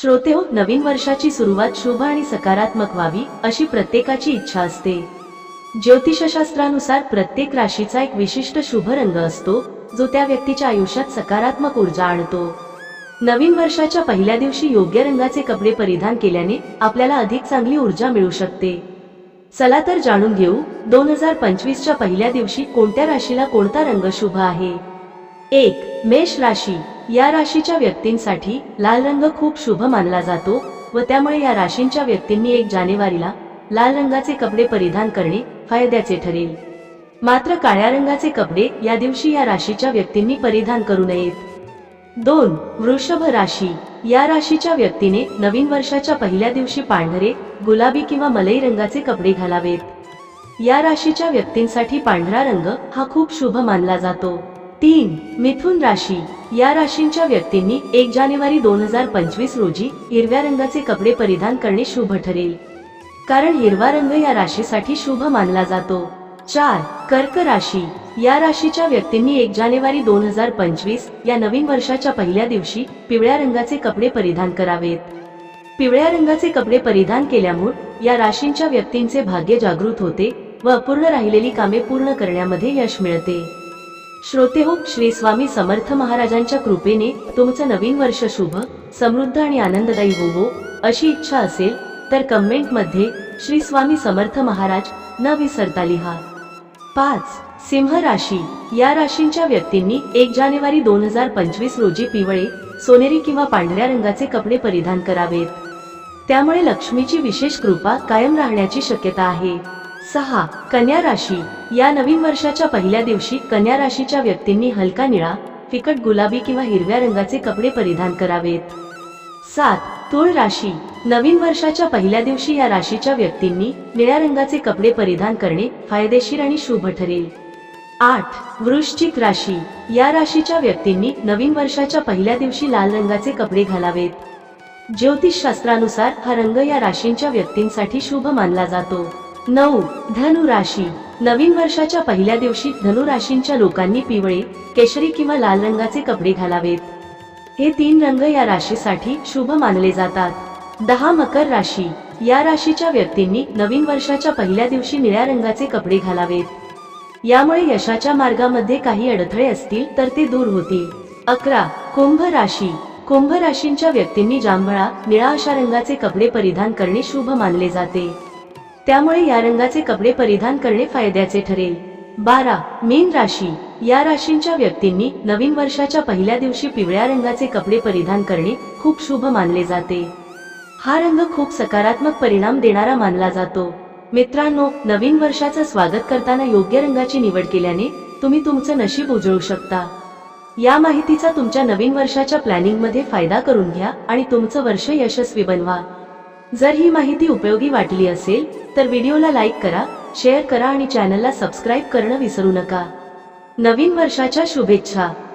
श्रोते हो नवीन वर्षाची सुरुवात शुभ आणि सकारात्मक व्हावी अशी प्रत्येकाची इच्छा असते. ज्योतिषशास्त्रानुसार प्रत्येक राशीचा एक विशिष्ट शुभ रंग असतो जो त्या व्यक्तीच्या आयुष्यात सकारात्मक ऊर्जा आणतो. नवीन वर्षाच्या पहिल्या दिवशी योग्य रंगाचे कपडे परिधान केल्याने आपल्याला अधिक चांगली ऊर्जा मिळू शकते. चला तर जाणून घेऊ दोन हजार पंचवीसच्या पहिल्या दिवशी कोणत्या राशीला कोणता रंग शुभ आहे? एक मेष राशी. या राशीच्या व्यक्तींसाठी लाल रंग खूप शुभ मानला जातो व त्यामुळे या राशींच्या व्यक्तींनी एक जानेवारीला लाल रंगाचे कपडे परिधान करणे फायद्याचे ठरेल. मात्र काळ्या रंगाचे कपडे या दिवशी या राशीच्या व्यक्तींनी परिधान करू नयेत. दोन वृषभ राशी. या राशीच्या व्यक्तीने नवीन वर्षाच्या पहिल्या दिवशी पांढरे गुलाबी किंवा मलई रंगाचे कपडे घालावेत. या राशीच्या व्यक्तींसाठी पांढरा रंग हा खूप शुभ मानला जातो. तीन मिथुन राशी. या राशींच्या व्यक्तींनी एक जानेवारी दोन हजार पंचवीस रोजी हिरव्या रंगाचे कपडे परिधान करणे शुभ ठरेल. कारण हिरवा रंग या राशीसाठी शुभ मानला जातो. चार कर्क राशी. या राशीच्या व्यक्तींनी एक जानेवारी दोन हजार पंचवीस या नवीन वर्षाच्या पहिल्या दिवशी पिवळ्या रंगाचे कपडे परिधान करावेत. पिवळ्या रंगाचे कपडे परिधान केल्यामुळे या राशींच्या व्यक्तींचे भाग्य जागृत होते व अपूर्ण राहिलेली कामे पूर्ण करण्यामध्ये यश मिळते. श्रोते हो श्री स्वामी समर्थ महाराजांच्या कृपेने तुमचं नवीन वर्ष शुभ समृद्ध आणि आनंददायी होवो अशी इच्छा असेल तर कमेंटमध्ये श्री स्वामी समर्थ महाराज न विसरता लिहा. पाच सिंह राशी. या राशींच्या व्यक्तींनी एक जानेवारी दोन हजार पंचवीस रोजी पिवळे सोनेरी किंवा पांढऱ्या रंगाचे कपडे परिधान करावेत. त्यामुळे लक्ष्मीची विशेष कृपा कायम राहण्याची शक्यता आहे. सहा कन्या राशी. या नवीन वर्षाच्या पहिल्या दिवशी कन्या राशीच्या व्यक्तींनी हलका निळा फिकट गुलाबी किंवा हिरव्या रंगाचे कपडे परिधान करावेत. सात तुळ राशी. नवीन वर्षाच्या पहिल्या दिवशी या राशीच्या व्यक्तींनी निळ्या रंगाचे कपडे परिधान करणे फायदेशीर आणि शुभ ठरेल. आठ वृश्चिक राशी. या राशीच्या व्यक्तींनी नवीन वर्षाच्या पहिल्या दिवशी लाल रंगाचे कपडे घालावेत. ज्योतिष शास्त्रानुसार हा रंग या राशींच्या व्यक्तींसाठी शुभ मानला जातो. नऊ धनु राशी नवीन वर्षाच्या पहिल्या दिवशी धनु राशींच्या लोकांनी पिवळे केशरी किंवा लाल रंगाचे कपडे घालावेत. हे तीन रंग या राशीसाठी शुभ मानले जातात. दहा मकर राशी. या राशीच्या व्यक्तींनी नवीन वर्षाच्या पहिल्या दिवशी निळ्या रंगाचे कपडे घालावेत. यामुळे यशाच्या मार्गामध्ये काही अडथळे असतील तर ते दूर होतील. अकरा कुंभ राशी. कुंभ राशींच्या व्यक्तींनी जांभळा निळा अशा रंगाचे कपडे परिधान करणे शुभ मानले जाते. त्यामुळे या रंगाचे कपडे परिधान करणे फायद्याचे ठरेल. बारा. मीन राशी. या राशींच्या व्यक्तींनी नवीन वर्षाच्या पहिल्या दिवशी पिवळ्या रंगाचे कपडे परिधान करणे खूप शुभ मानले जाते. हा रंग खूप सकारात्मक परिणाम देणारा मानला जातो. मित्रांनो नवीन वर्षाचं स्वागत करताना योग्य रंगाची निवड केल्याने तुम्ही तुमचं नशीब उजळू शकता. या माहितीचा तुमच्या नवीन वर्षाच्या प्लॅनिंगमध्ये फायदा करून घ्या आणि तुमचं वर्ष यशस्वी बनवा. जर ही माहिती उपयोगी वाटली असेल तर व्हिडिओला लाईक करा शेअर करा आणि चॅनलला सबस्क्राईब करणं विसरू नका. नवीन वर्षाच्या शुभेच्छा.